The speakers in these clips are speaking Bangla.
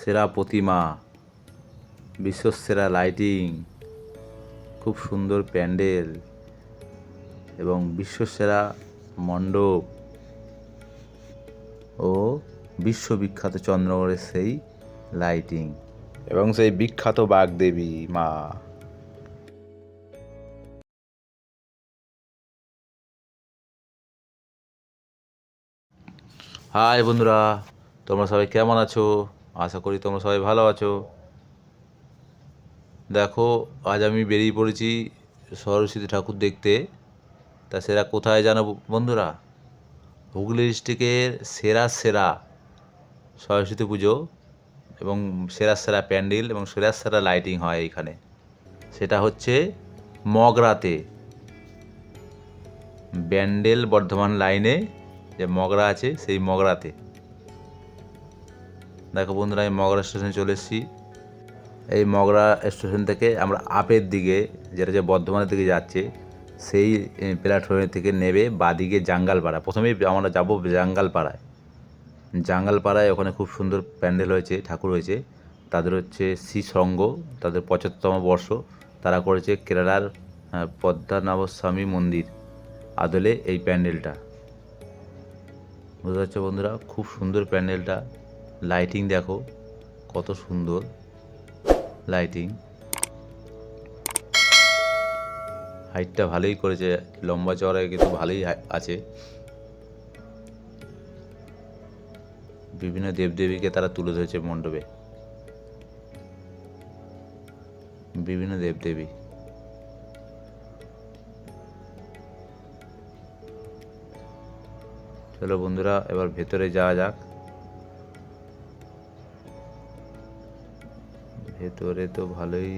সেরা প্রতিমা বিশ্বসেরা লাইটিং খুব সুন্দর প্যান্ডেল এবং বিশ্বসেরা মণ্ডপ ও বিশ্ববিখ্যাত চন্দ্রগড়ের সেই লাইটিং এবং সেই বিখ্যাত বাগদেবী মা। হাই বন্ধুরা, তোমরা সবাই কেমন আছো? আশা করি তোমরা সবাই ভালো আছো। দেখো, আজ আমি বেরিয়ে পড়েছি সরস্বতী ঠাকুর দেখতে। তা সেরা কোথায় জানো বন্ধুরা? হুগলি ডিস্ট্রিক্টের সেরা সেরা সরস্বতী পুজো এবং সেরা সেরা প্যান্ডেল এবং সেরা সেরা লাইটিং হয় এইখানে। সেটা হচ্ছে মগরাতে। ব্যান্ডেল বর্ধমান লাইনে যে মগরা আছে, সেই মগরাতে। দেখো বন্ধুরা আমি মগরা স্টেশনে চলে এসেছি। এই মগরা স্টেশন থেকে আমরা আপের দিকে যেটা যে বর্ধমানের দিকে যাচ্ছে সেই প্ল্যাটফর্মের থেকে নেবে বাদিকে জাঙ্গালপাড়া। প্রথমেই আমরা যাব জাঙ্গালপাড়ায়। জাঙ্গালপাড়ায় ওখানে খুব সুন্দর প্যান্ডেল হয়েছে ঠাকুর হয়েছে। তাদের হচ্ছে শ্রী সঙ্গ তাদের পঁচাত্তরতম বর্ষ। তারা করেছে কেরালার আহ, পদ্মনাভস্বামী মন্দির আদলে এই প্যান্ডেলটা। বুঝতে পারছ বন্ধুরা? খুব সুন্দর প্যান্ডেলটা। লাইটিং দেখো, কত সুন্দর। লাইটিং হাইটটা ভালোই করেছে, লম্বা চওড়ায় কিন্তু ভালোই আছে। বিভিন্ন দেবদেবীকে তারা তুলে ধরেছে মণ্ডপে। বিভিন্ন দেবদেবী। চলো বন্ধুরা, এবার ভেতরে যাওয়া যাক। ভেতরে তো ভালোই,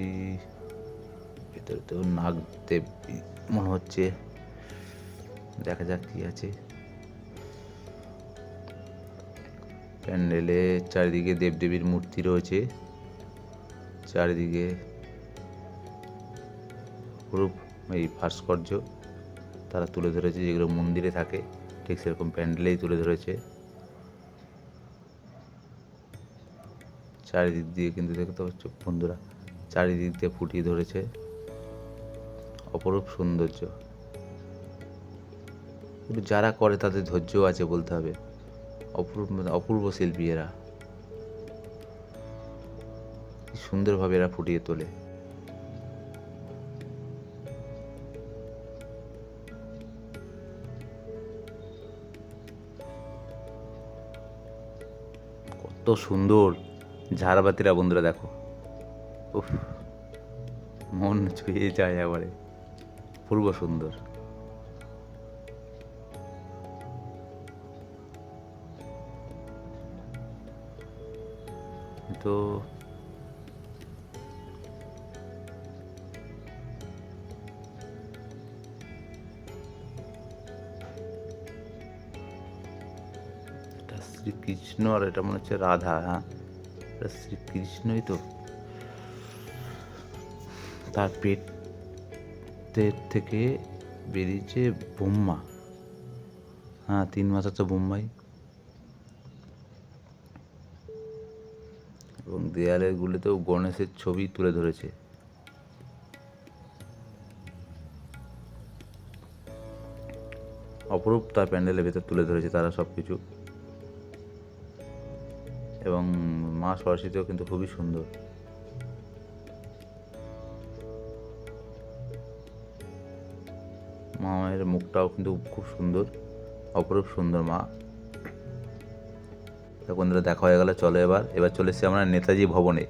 ভেতরে তো নাগ দেব মনে হচ্ছে। দেখা যাক কি আছে। প্যান্ডেলে চারিদিকে দেবদেবীর মূর্তি রয়েছে। চারিদিকে রূপ, এই ভাস্কর্য তারা তুলে ধরেছে, যেগুলো মন্দিরে থাকে। ঠিক সেরকম প্যান্ডেলেই তুলে ধরেছে। চারিদিক দিয়ে কিন্তু দেখতে পাচ্ছ বন্ধুরা, চারিদিক দিয়ে ফুটিয়ে ধরেছে অপরূপ সৌন্দর্য। কিন্তু যারা করে তাদের ধৈর্য আছে বলতে হবে। অপূর্ব অপূর্ব শিল্পী এরা। সুন্দরভাবে এরা ফুটিয়ে তোলে। কত সুন্দর! ঝাড়বাতিরা, বন্ধুরা দেখো। উফ, মন ছুঁয়ে যায় এবারে পূর্ব সুন্দর। তো শ্রীকৃষ্ণ আর এটা মনে হচ্ছে রাধা হ্যাঁ? এটা শ্রীকৃষ্ণই তো। তার পেটের থেকে বেরিয়েছে বোম্মা হ্যাঁ তিন মাসে তো বোম্বাই এবং দেয়ালের গুলিতেও গণেশের ছবি তুলে ধরেছে। অপরূপ তার প্যান্ডেলের ভেতর তুলে ধরেছে তারা সব কিছু এবং মা সরস্বতীও কিন্তু খুবই সুন্দর। মায়ের মুখটাও কিন্তু খুব সুন্দর, অপরূপ সুন্দর মা। বন্ধুরা, দেখা হয়ে গেল, চলো এবার। এবার চলে এসেছি আমরা নেতাজি ভবনে।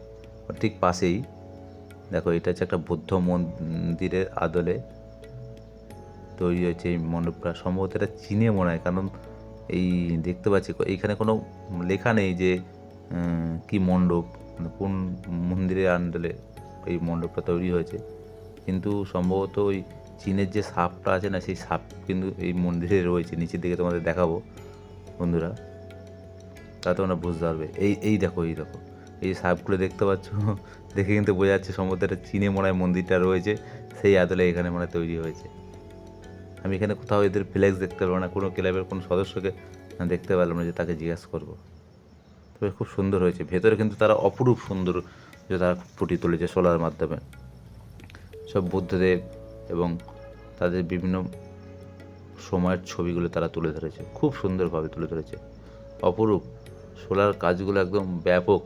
ঠিক পাশেই, দেখো এটা হচ্ছে একটা বুদ্ধ মন্দিরের আদলে তৈরি হয়েছে এই মণ্ডপটা। সম্ভবত এটা চীনে মনে হয়, কারণ এই দেখতে পাচ্ছি, এইখানে কোনো লেখা নেই যে কি মণ্ডপ? মানে কোন মন্দিরের আন্ডলে এই মণ্ডপটা তৈরি হয়েছে? কিন্তু সম্ভবত ওই চীনের যে সাপটা আছে না, সেই সাপ কিন্তু এই মন্দিরে রয়েছে। নিচের দিকে তোমাদের দেখাবো, বন্ধুরা। তা তোমরা বুঝতে পারবে। এই এই দেখো এই দেখো। এই সাপগুলো দেখতে পাচ্ছ, দেখে কিন্তু বোঝা যাচ্ছে সম্ভবত এটা চীনে মনে মন্দিরটা রয়েছে। সেই আদলে এখানে মনে তৈরি হয়েছে। আমি এখানে কোথাও এদের ফ্লেক্স দেখতে পারব না। কোনো ক্লাবের কোনো সদস্যকে দেখতে পারলাম না যে তাকে জিজ্ঞাসা করব। খুব সুন্দর হয়েছে। ভেতরে কিন্তু তারা অপরূপ সুন্দর যে তারা ফুটিয়ে তুলেছে সোলার মাধ্যমে। সব বুদ্ধদেব এবং তাদের বিভিন্ন সময়ের ছবিগুলো তারা তুলে ধরেছে। খুব সুন্দরভাবে তুলে ধরেছে। অপরূপ। সোলার কাজগুলো একদম ব্যাপক।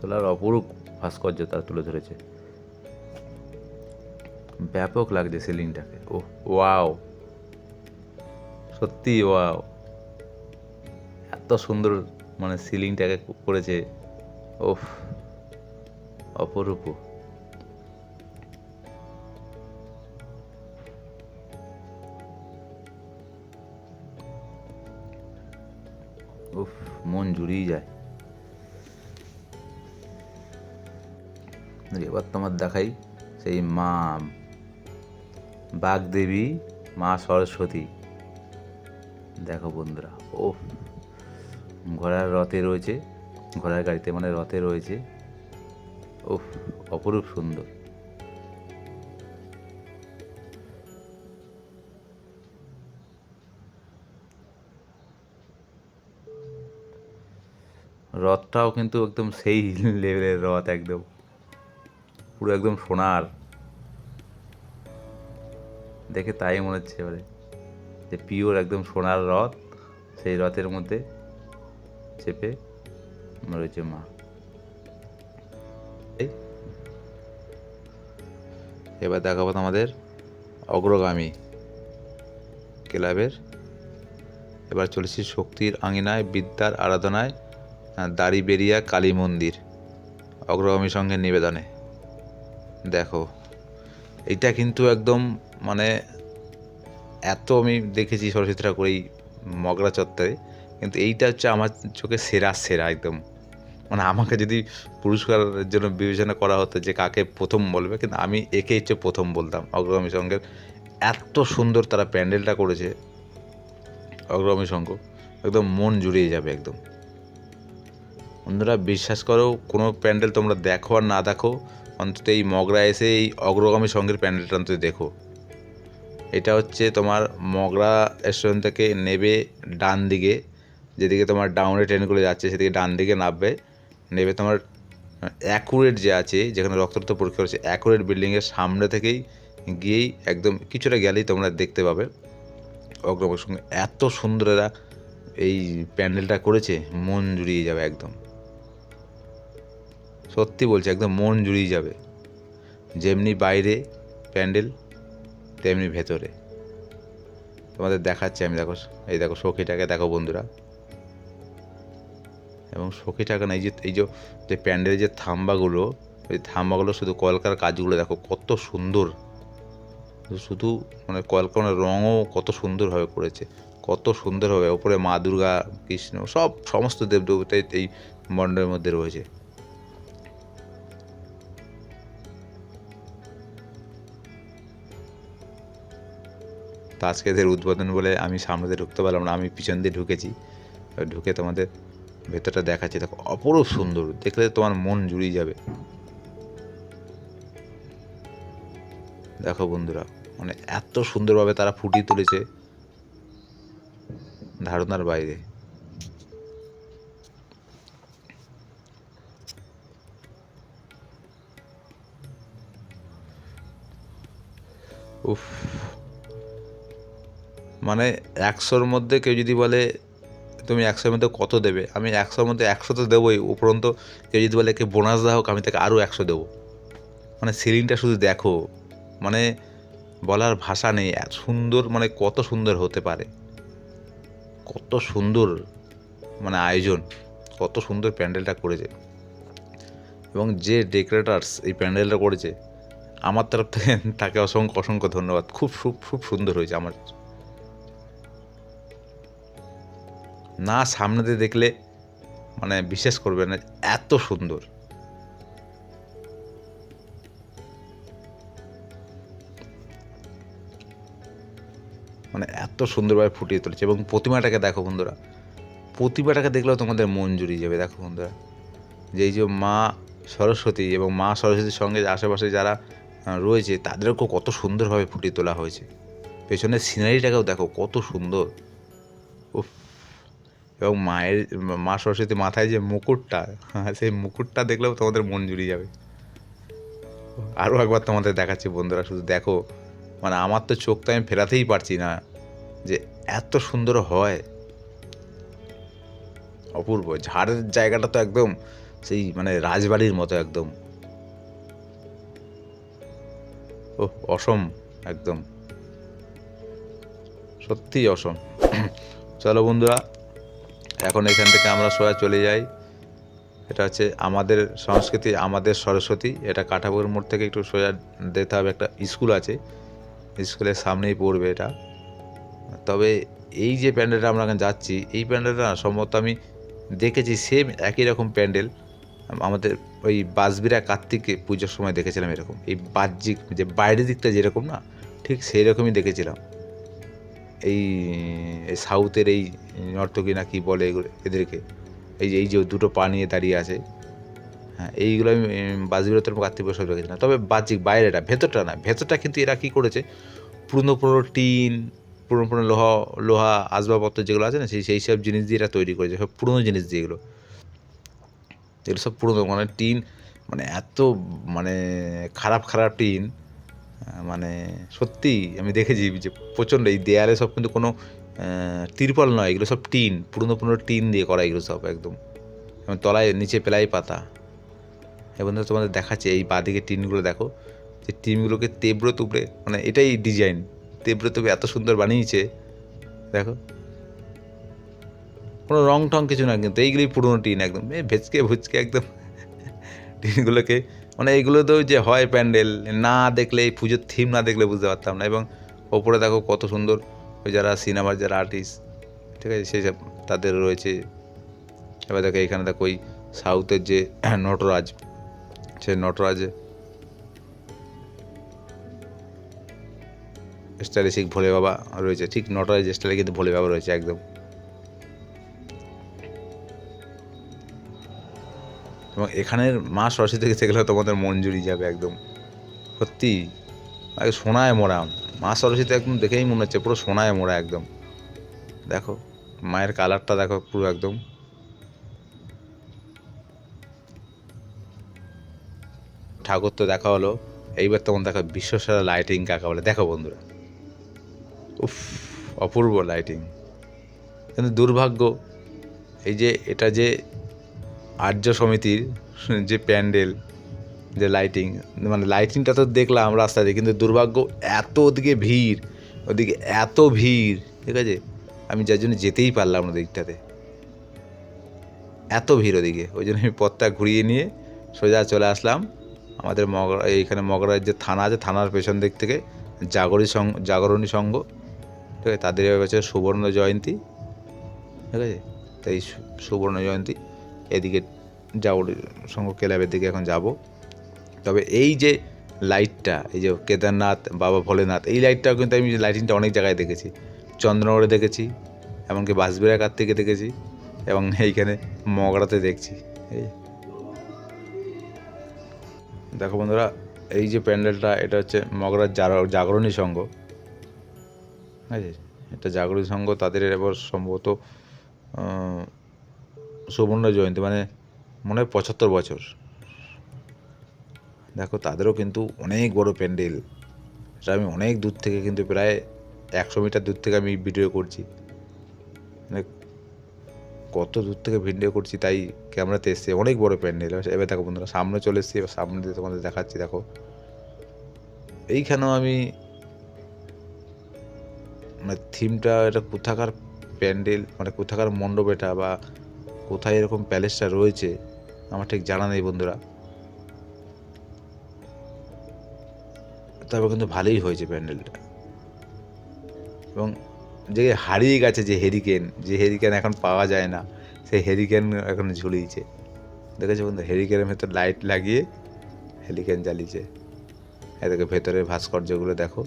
সোলার অপরূপ ভাস্কর্য তারা তুলে ধরেছে। ব্যাপক লাগছে সিলিংটাকে। ও ওয়াও। সত্যি ওয়াও। এত সুন্দর মানে সিলিংটাকে করেছে, ওফ, অপরূপ। উফ মন জুড়িয়ে যায়। এবার তোমার দেখাই সেই মা, বাগদেবী মা সরস্বতী। দেখো বন্ধুরা ও ঘোড়ার রথে রয়েছে, ঘোড়ার গাড়িতে মানে রথে রয়েছে। ও অপরূপ সুন্দর। রথটাও কিন্তু একদম সেই লেভেলের রথ একদম। পুরো একদম সোনার। দেখে তাই মনে হচ্ছে এবারে যে পিওর একদম সোনার রথ সেই রথের মধ্যে। চেপে রয়েছে মা। এবার দেখাবো আমাদের অগ্রগামী ক্লাবের। এবার চলেছি শক্তির আঙিনায়, বিদ্যার আরাধনায় দাড়িবেরিয়া কালী মন্দির। অগ্রগামী সঙ্গে নিবেদনে। দেখো এটা কিন্তু একদম মানে এত আমি দেখেছি সরস্বতী ঠাকুর এই মগরা চত্বরে। কিন্তু এইটা হচ্ছে আমার চোখে সেরা সেরা একদম। মানে আমাকে যদি পুরস্কারের জন্য বিবেচনা করা হতো যে কাকে প্রথম বলবে, কিন্তু আমি একে হচ্ছে প্রথম বলতাম অগ্রগামী সঙ্গের এত সুন্দর তারা প্যান্ডেলটা করেছে অগ্রগামী সঙ্গ একদম মন জুড়িয়ে যাবে একদম। বন্ধুরা, বিশ্বাস করো, কোনো প্যান্ডেল তোমরা দেখো আর না দেখো, অন্তত এই মগরা এসে এই অগ্রগামী সঙ্গের প্যান্ডেলটা অন্তত দেখো। এটা হচ্ছে তোমার মগরা স্টেশন থেকে নেবে ডান দিকে যেদিকে তোমার ডাউনে ট্রেনগুলো যাচ্ছে, সেদিকে ডান দিকে নামবে নেবে তোমার অ্যাকুরেট যে আছে, যেখানে রক্তরক্ত পরীক্ষা হচ্ছে অ্যাকুরেট বিল্ডিংয়ের সামনে থেকেই গিয়েই একদম কিছুটা গেলেই তোমরা দেখতে পাবে। অগ্রগামী সঙ্গে এত সুন্দর এরা এই প্যান্ডেলটা করেছে, মন জুড়িয়ে যাবে একদম। সত্যি বলছি, একদম মন জুড়িয়ে যাবে। যেমনি বাইরে প্যান্ডেল, তেমনি ভেতরে। তোমাদের দেখাচ্ছি আমি, দেখো, এই দেখো, সখীটাকে দেখো বন্ধুরা। এবং সখীটাকে না এই যে এই যে প্যান্ডেলের যে থাম্বাগুলো ওই থাম্বাগুলো শুধু কলকার কাজগুলো দেখো, কত সুন্দর। শুধু মানে কলকার রঙও কত সুন্দরভাবে করেছে, কত সুন্দরভাবে ওপরে মা দুর্গা, কৃষ্ণ, সব, সমস্ত দেবদেবতাই এই মণ্ডলের মধ্যে রয়েছে। তো আজকে এদের উদ্বোধন বলে আমি সামনে দিয়ে ঢুকতে পারলাম না, আমি পিছন দিয়ে ঢুকেছি। ঢুকে তোমাদের ভেতরটা দেখাচ্ছে, দেখো, অপরূপ সুন্দর। দেখলে তোমার মন জুড়িয়ে যাবে। দেখো বন্ধুরা মানে এত সুন্দরভাবে তারা ফুটিয়ে তুলেছে ধারণার বাইরে। উফ। মানে একশোর মধ্যে কেউ যদি বলে তুমি একশোর মধ্যে কত দেবে? আমি একশোর মধ্যে একশো তো দেবোই, উপরন্ত কেউ যদি বলে কে বোনাস দেওয়া হোক, আমি তাকে আরও একশো দেবো। মানে সিলিংটা শুধু দেখো মানে বলার ভাষা নেই, এত সুন্দর মানে কত সুন্দর হতে পারে। কত সুন্দর মানে আয়োজন, কত সুন্দর প্যান্ডেলটা করেছে। এবং যে ডেকোরেটার্স এই প্যান্ডেলটা করেছে, আমার তরফ থেকে তাকে অসংখ্য অসংখ্য ধন্যবাদ। খুব খুব খুব সুন্দর হয়েছে আমার। না সামনে দিয়ে দেখলে মানে বিশ্বাস করবে না, এত সুন্দর। মানে এত সুন্দরভাবে ফুটিয়ে তুলেছে এবং প্রতিমাটাকে দেখো বন্ধুরা, প্রতিমাটাকে দেখলেও তোমাদের মন জুড়িয়ে যাবে, দেখো বন্ধুরা। যে এই যে মা সরস্বতী এবং মা সরস্বতীর সঙ্গে আশেপাশে যারা রয়েছে, তাদেরকেও কত সুন্দরভাবে ফুটিয়ে তোলা হয়েছে। পেছনের সিনারিটাকেও দেখো, কত সুন্দর। উফ এবং মায়ের মা সরস্বতী মাথায় যে মুকুটটা হ্যাঁ, সেই মুকুটটা দেখলেও তোমাদের মন জুড়িয়ে যাবে। আরও একবার তোমাদের দেখাচ্ছি বন্ধুরা শুধু দেখো মানে আমার তো চোখ তো আমি ফেরাতেই পারছি না যে এত সুন্দর হয়। অপূর্ব ঝাড়ের জায়গাটা তো একদম সেই মানে রাজবাড়ির মতো একদম। ও অসম একদম। সত্যিই অসম। চলো বন্ধুরা এখন এখান থেকে আমরা সোজা চলে যাই। এটা হচ্ছে আমাদের সংস্কৃতি, আমাদের সরস্বতী। এটা কাঠাপুর মোড় থেকে একটু সোজা যেতে হবে, একটা স্কুল আছে। স্কুলের সামনেই পড়বে এটা। তবে এই যে প্যান্ডেলটা আমরা এখন যাচ্ছি, এই প্যান্ডেলটা না, সম্ভবত আমি দেখেছি সেম একই রকম প্যান্ডেল। আমাদের ওই বাসবিরা কার্তিকে পুজোর সময় দেখেছিলাম এরকম। এই বাহ্যিক যে বাইরের দিকটা যেরকম না, ঠিক সেই রকমই দেখেছিলাম। এই সাউথের এই নর্তকী না কি বলে এগুলো এদেরকে? এই যে এই যে দুটো পা নিয়ে দাঁড়িয়ে আছে। হ্যাঁ এইগুলো আমি বাসবিরতের কার্তিক বছর দেখেছিলাম তবে বাহ্যিক বাইরেটা, ভেতরটা না, ভেতরটা কিন্তু এরা কী করেছে? পুরনো পুরনো টিন, পুরনো পুরনো লোহা লোহা, আসবাবপত্র যেগুলো আছে না, সেই সেই সব জিনিস দিয়ে এরা তৈরি করেছে, সব পুরনো জিনিস দিয়ে এগুলো। এগুলো সব পুরনো মানে টিন মানে এত মানে খারাপ খারাপ টিন। মানে সত্যি আমি দেখেছি যে প্রচণ্ড এই দেয়ালে সব কিন্তু কোনো তিরপল নয়, এগুলো সব টিন, পুরনো পুরনো টিন দিয়ে করা এগুলো সব একদম। এবং তলায় নিচে পেলাই পাতা। এবং তোমাদের দেখাচ্ছে এই বাঁদিকে টিনগুলো দেখো, যে টিনগুলোকে তেব্র তুবড়ে মানে এটাই ডিজাইন, তেব্র তুবড়ে এত সুন্দর বানিয়েছে, দেখো। কোনো রং টং কিছু না, কিন্তু এইগুলোই পুরনো টিন একদম, এই ভেচকে ভুচকে একদম টিনগুলোকে মানে এইগুলো তো যে হয় প্যান্ডেল, না দেখলে এই পুজোর থিম না দেখলে বুঝতে পারতাম না। এবং ওপরে দেখো কত সুন্দর ওই যারা সিনেমার যারা আর্টিস্ট ঠিক আছে, সেই সব তাদের রয়েছে। এবার দেখো এখানে দেখো ওই সাউথের যে নটরাজ সে নটরাজ স্টাইলিশিক ভোলে বাবা রয়েছে। ঠিক নটরাজ স্টাইলে কিন্তু ভোলে বাবা রয়েছে একদম। এবং এখানের মা সরস্বতী দেখতে গেলে তোমাদের মন জুড়িয়ে যাবে একদম। সত্যি, আগে সোনায় মোড়া। মা সরস্বতী একদম দেখেই মনে হচ্ছে পুরো সোনায় মোড়া একদম। দেখো, মায়ের কালারটা দেখো পুরো একদম। ঠাকুর তো দেখা হলো। এইবার তখন দেখো বিশ্বসেরা লাইটিং কাকা বলে। দেখো বন্ধুরা। উফ, অপূর্ব লাইটিং কিন্তু দুর্ভাগ্য, এই যে এটা যে আর্য সমিতির যে প্যান্ডেল, যে লাইটিং মানে লাইটিংটা তো দেখলাম রাস্তাতে কিন্তু দুর্ভাগ্য এত ওদিকে ভিড়, ওদিকে এত ভিড়, ঠিক আছে? আমি যার জন্য যেতেই পারলাম না দিকটাতে। এত ভিড় ওদিকে, ওই জন্য আমি পথটা ঘুরিয়ে নিয়ে সোজা চলে আসলাম আমাদের মগরা, এইখানে মগরার যে থানা আছে, থানার পেছন দিক থেকে জাগরী সংঘ জাগরণী সংঘ, ঠিক আছে? তাদের হচ্ছে সুবর্ণ জয়ন্তী, ঠিক আছে? তাই সু- সুবর্ণ জয়ন্তী। এদিকে সংঘ ক্লাবের দিকে এখন যাব। তবে এই যে লাইটটা এই যে কেদারনাথ, বাবা ভোলেনাথ, এই লাইটটাও কিন্তু আমি লাইটিংটা অনেক জায়গায় দেখেছি। চন্দ্রনগরে দেখেছি, এমনকি বাঁশবেড়াকার থেকে দেখেছি, এবং এইখানে মগড়াতে দেখছি। এই। দেখো বন্ধুরা, এই যে প্যান্ডেলটা, এটা হচ্ছে মগরার জাগ- জাগরণী সংঘ। ঠিক আছে এটা জাগরণী সংঘ, তাদের এবার সম্ভবত সুবর্ণ জয়ন্তী মানে মনে হয় পঁচাত্তর বছর। দেখো, তাদেরও কিন্তু অনেক বড় প্যান্ডেল। এটা আমি অনেক দূর থেকে কিন্তু প্রায় একশো মিটার দূর থেকে আমি ভিডিও করছি। মানে কত দূর থেকে ভিডিও করছি তাই ক্যামেরাতে এসছে, অনেক বড় প্যান্ডেল। এবার দেখো বন্ধুরা, সামনে চলে এসেছি, এবার সামনে দিয়ে তোমাদের দেখাচ্ছি, দেখো। এইখানেও আমি মানে থিমটা এটা কোথাকার প্যান্ডেল মানে কোথাকার মণ্ডপ এটা বা কোথায় এরকম প্যালেসটা রয়েছে, আমার ঠিক জানা নেই বন্ধুরা। তবে কিন্তু ভালোই হয়েছে প্যান্ডেলটা। এবং যে হারিয়ে গেছে যে হেরিকেন যে হেরিকেন এখন পাওয়া যায় না, সেই হেরিকেন এখন ঝুলিয়েছে। দেখেছ বন্ধু হেরিকেনের ভেতর লাইট লাগিয়ে হেরিকেন জ্বালিয়েছে। এদিকে ভেতরের ভাস্কর্যগুলো দেখো।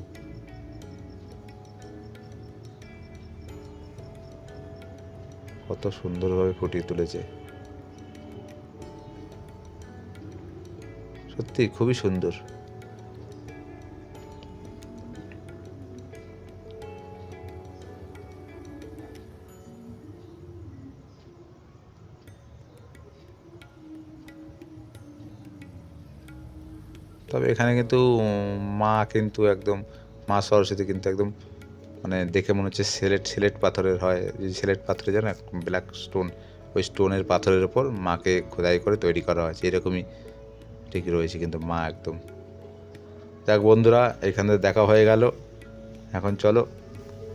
কত সুন্দরভাবে ফুটিয়ে তুলেছে। সত্যি খুবই সুন্দর। তবে এখানে কিন্তু মা কিন্তু একদম, মা সরস্বতী কিন্তু একদম মানে দেখে মনে হচ্ছে সিলেট সিলেট পাথরের হয়। যে সিলেট পাথরে যেন ব্ল্যাক স্টোন, ওই স্টোনের পাথরের ওপর মাকে খোদাই করে তৈরি করা হয়েছে। এরকমই ঠিক রয়েছে কিন্তু মা একদম। যাক বন্ধুরা, এখানে দেখা হয়ে গেল। এখন চলো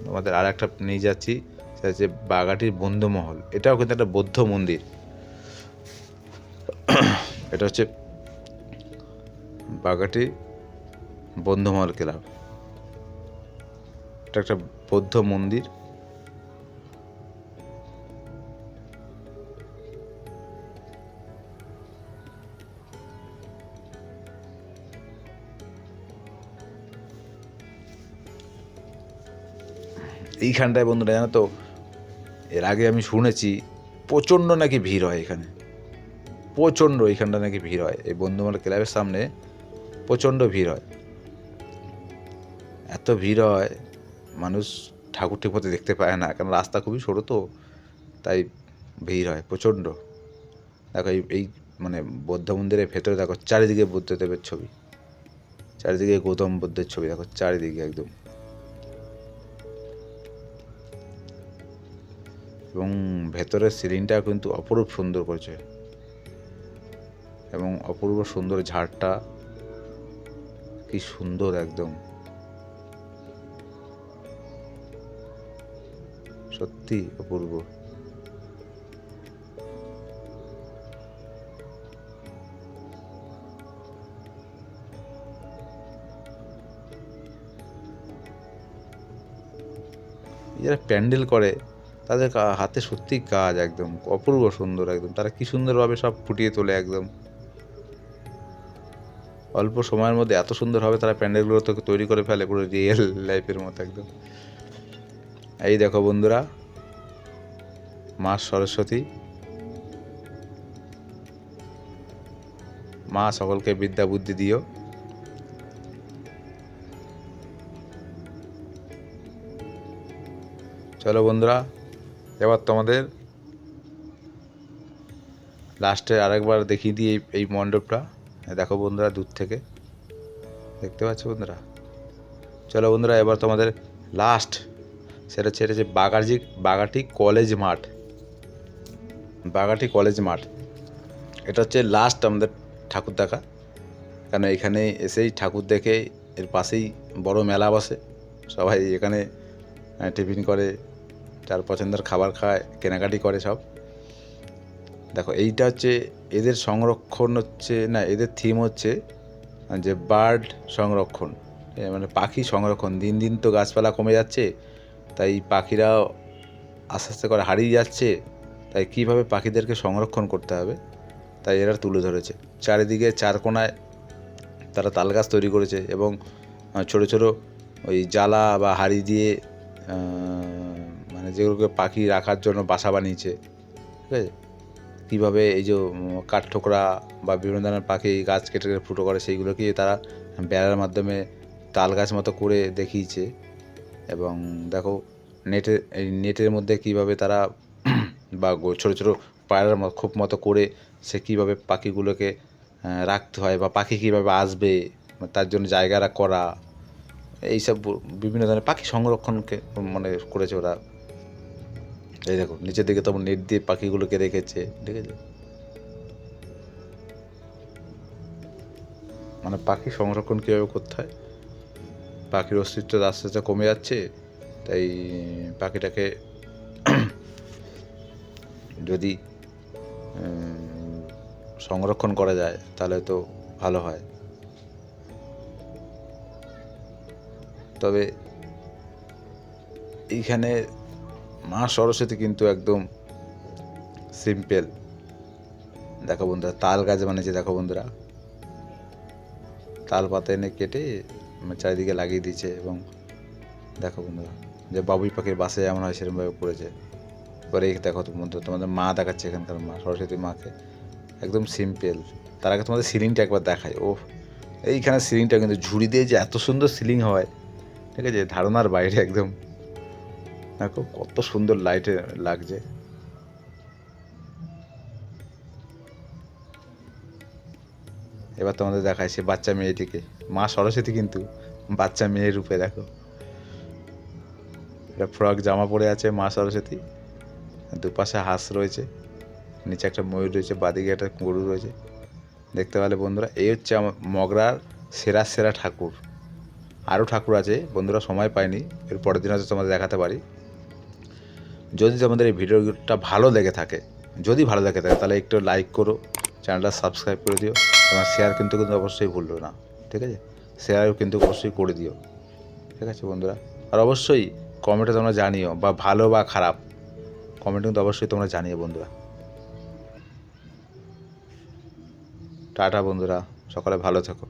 আমাদের আর একটা নিয়ে যাচ্ছি। সেটা হচ্ছে বাগাটির বন্ধুমহল। এটাও কিন্তু একটা বৌদ্ধ মন্দির। এটা হচ্ছে বাগাটি বন্ধুমহল ক্লাব। এটা একটা বৌদ্ধ মন্দির। এইখানটায় বন্ধুরা, জানো তো, এর আগে আমি শুনেছি, প্রচণ্ড নাকি ভিড় হয় এখানে। প্রচণ্ড এইখানটা নাকি ভিড় হয়। এই বন্ধুমাল ক্লাবের সামনে প্রচণ্ড ভিড় হয়। এত ভিড় হয় মানুষ ঠাকুর ঠিক মতো দেখতে পায় না, কারণ রাস্তা খুবই সরু তো, তাই ভিড় হয় প্রচণ্ড। দেখো এই এই মানে বৌদ্ধ মন্দিরের ভেতরে দেখো চারিদিকে বুদ্ধদেবের ছবি। চারিদিকে গৌতম বুদ্ধের ছবি, দেখো চারিদিকে একদম। এবং ভেতরের সিলিংটা কিন্তু অপরূপ সুন্দর করেছে। এবং অপূর্ব সুন্দর ঝাড়টা, কি সুন্দর একদম। সত্যি অপূর্ব। যারা প্যান্ডেল করে, তাদের হাতে সত্যি কাজ একদম, অপূর্ব সুন্দর একদম। তারা কি সুন্দরভাবে সব ফুটিয়ে তোলে একদম। অল্প সময়ের মধ্যে এত সুন্দরভাবে তারা প্যান্ডেলগুলো তৈরি করে ফেলে, পুরো রিয়েল লাইফের মতো একদম। এই দেখো বন্ধুরা, মা সরস্বতী। মা সকলকে বিদ্যা বুদ্ধি দিও। চলো বন্ধুরা, এবার তোমাদের লাস্টে আরেকবার দেখিয়ে দিই এই- মণ্ডপটা। দেখো বন্ধুরা, দূর থেকে। দেখতে পাচ্ছ বন্ধুরা? চলো বন্ধুরা, এবার তোমাদের লাস্ট সেটা হচ্ছে এটা হচ্ছে বাগাজি বাগাটি কলেজ মাঠ। বাগাটি কলেজ মাঠ। এটা হচ্ছে লাস্ট আমাদের ঠাকুর দেখা। কারণ এখানে এসেই ঠাকুর দেখে এর পাশেই বড় মেলা বসে। সবাই এখানে টিফিন করে তার পছন্দের খাবার খায়, কেনাকাটি করে সব। দেখো, এইটা হচ্ছে এদের সংরক্ষণ হচ্ছে, না, এদের থিম হচ্ছে, যে বার্ড সংরক্ষণ। মানে পাখি সংরক্ষণ। দিন দিন তো গাছপালা কমে যাচ্ছে তাই পাখিরা আস্তে আস্তে করে হারিয়ে যাচ্ছে, তাই কীভাবে পাখিদেরকে সংরক্ষণ করতে হবে, তাই এরা তুলে ধরেছে। চারিদিকে চার কোনায় তারা তাল গাছ তৈরি করেছে এবং ছোট ছোট ওই জ্বালা বা হাড়ি দিয়ে মানে যেগুলোকে পাখি রাখার জন্য বাসা বানিয়েছে, ঠিক আছে? কীভাবে এই যে কাঠঠোকরা বা বিভিন্ন ধরনের পাখি গাছ কেটে কেটে ফুটো করে, সেইগুলোকে তারা বেড়ার মাধ্যমে তাল গাছ মতো করে দেখিয়েছে। এবং দেখো নেটের এই নেটের মধ্যে কীভাবে তারা বা ছোটো ছোটো পায়রার খুব মতো করে সে কীভাবে পাখিগুলোকে রাখতে হয় বা পাখি কীভাবে আসবে তার জন্য জায়গাটা করা, এইসব বিভিন্ন ধরনের পাখি সংরক্ষণকে মানে করেছে ওরা। এই দেখো, নিচের দিকে তখন নেট দিয়ে পাখিগুলোকে রেখেছে, ঠিক আছে? মানে পাখি সংরক্ষণ কীভাবে করতে হয়? পাখির অস্তিত্ব আস্তে আস্তে কমে যাচ্ছে, তাই পাখিটাকে যদি সংরক্ষণ করা যায়, তাহলে তো ভালো হয়। তবে এইখানে মা সরস্বতী কিন্তু একদম সিম্পল। দেখো বন্ধুরা, তাল গাছ বানিয়েছে, দেখো বন্ধুরা। তাল পাতা এনে কেটে চারিদিকে লাগিয়ে দিয়েছে এবং দেখো বন্ধুরা, যে বাবুই পাখির বাসে এমন হয় সেরকমভাবে পড়েছে। এবার এই দেখো তো বন্ধু তোমাদের মা দেখাচ্ছে এখানকার মা, সরস্বতী মাকে। একদম সিম্পল তার আগে তোমাদের সিলিংটা একবার দেখায় ও এইখানে সিলিংটা কিন্তু ঝুড়ি দিয়ে যে এত সুন্দর সিলিং হয়, ঠিক আছে? ধারণার বাইরে একদম। দেখো কত সুন্দর লাইটে লাগছে। এবার তোমাদের দেখায় সে বাচ্চা মেয়েটিকে। মা সরস্বতী কিন্তু, বাচ্চা মেয়ের রূপে দেখো। এটা ফ্রক, জামা পরে আছে মা সরস্বতী। দুপাশে হাঁস রয়েছে, নিচে একটা ময়ূর রয়েছে, বাদিকে একটা গরু রয়েছে। দেখতে পেলে বন্ধুরা, এই হচ্ছে আমার মগরার সেরা সেরা ঠাকুর। আরও ঠাকুর আছে, বন্ধুরা সময় পায়নি এর পরের দিন হয়তো তোমাদের দেখাতে পারি। যদি তোমাদের এই ভিডিওটা ভালো লেগে থাকে, যদি ভালো লেগে থাকে, তাহলে একটু লাইক করো। চ্যানেলটা সাবস্ক্রাইব করে দিও এবং শেয়ার কিন্তু কিন্তু অবশ্যই ভুলবে না, ঠিক আছে? শেয়ারও কিন্তু অবশ্যই করে দিও, ঠিক আছে বন্ধুরা? আর অবশ্যই কমেন্টে তোমরা জানিও, বা ভালো বা খারাপ কমেন্ট কিন্তু অবশ্যই তোমরা জানিও বন্ধুরা। টাটা বন্ধুরা, সকালে ভালো থেকো।